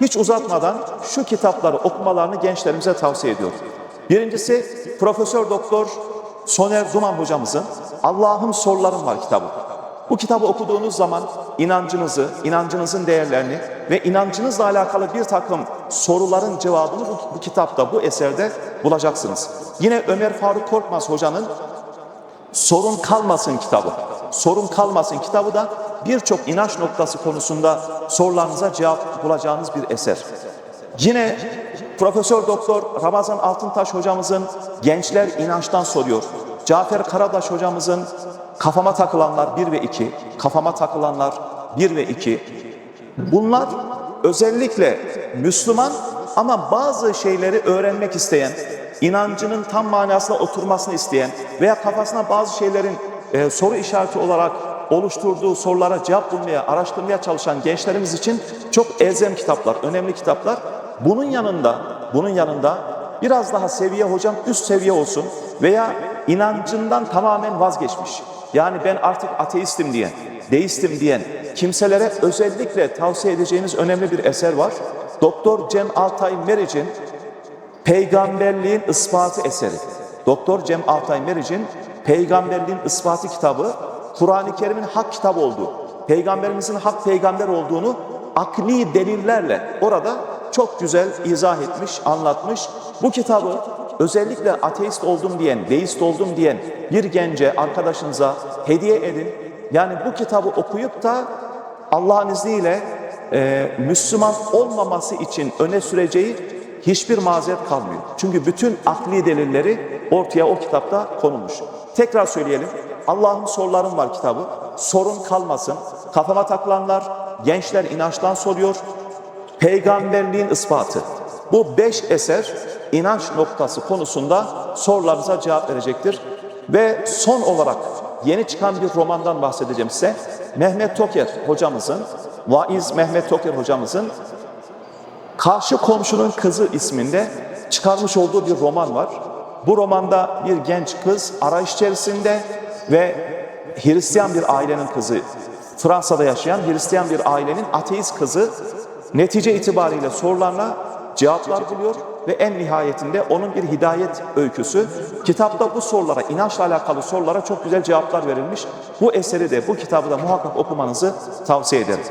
hiç uzatmadan şu kitapları okumalarını gençlerimize tavsiye ediyorum. Birincisi Profesör Doktor Soner Duman hocamızın Allah'ım sorularım var kitabı. Bu kitabı okuduğunuz zaman inancınızı, inancınızın değerlerini ve inancınızla alakalı bir takım soruların cevabını bu, bu kitapta, bu eserde bulacaksınız. Yine Ömer Faruk Korkmaz hocanın Sorun Kalmasın kitabı. Sorun Kalmasın kitabı da birçok inanç noktası konusunda sorularınıza cevap bulacağınız bir eser. Yine Profesör Doktor Ramazan Altıntaş hocamızın Gençler İnançtan soruyor. Cafer Karadaş hocamızın Kafama takılanlar 1 ve 2, kafama takılanlar 1 ve 2. Bunlar özellikle Müslüman ama bazı şeyleri öğrenmek isteyen, inancının tam manasına oturmasını isteyen veya kafasına bazı şeylerin e, soru işareti olarak oluşturduğu sorulara cevap bulmaya, araştırmaya çalışan gençlerimiz için çok elzem kitaplar, önemli kitaplar. Bunun yanında, bunun yanında biraz daha seviye hocam üst seviye olsun veya inancından tamamen vazgeçmiş. Yani ben artık ateistim diyen, deistim diyen kimselere özellikle tavsiye edeceğiniz önemli bir eser var. Doktor Cem Altay Meriç'in Peygamberliğin ispatı eseri. Doktor Cem Altay Meriç'in Peygamberliğin ispatı kitabı Kur'an-ı Kerim'in hak kitabı olduğu, Peygamberimizin hak peygamber olduğunu akli delillerle orada çok güzel izah etmiş, anlatmış. Bu kitabı özellikle ateist oldum diyen, deist oldum diyen bir gence, arkadaşınıza hediye edin. Yani bu kitabı okuyup da Allah'ın izniyle e, Müslüman olmaması için öne süreceği hiçbir mazeret kalmıyor. Çünkü bütün akli delilleri ortaya o kitapta konulmuş. Tekrar söyleyelim. Allah'ın sorularım var kitabı. Sorun kalmasın. Kafama takılanlar, gençler inançtan soruyor. Peygamberliğin ispatı. Bu beş eser inanç noktası konusunda sorularınıza cevap verecektir. Ve son olarak yeni çıkan bir romandan bahsedeceğim size. Mehmet Toker hocamızın, Vaiz Mehmet Toker hocamızın Karşı Komşunun Kızı isminde çıkarmış olduğu bir roman var. Bu romanda bir genç kız arayış içerisinde ve Hristiyan bir ailenin kızı, Fransa'da yaşayan Hristiyan bir ailenin ateist kızı netice itibariyle sorularına cevaplar buluyor ve en nihayetinde onun bir hidayet öyküsü. Kitapta bu sorulara, inançla alakalı sorulara çok güzel cevaplar verilmiş. Bu eseri de, bu kitabı da muhakkak okumanızı tavsiye ederim.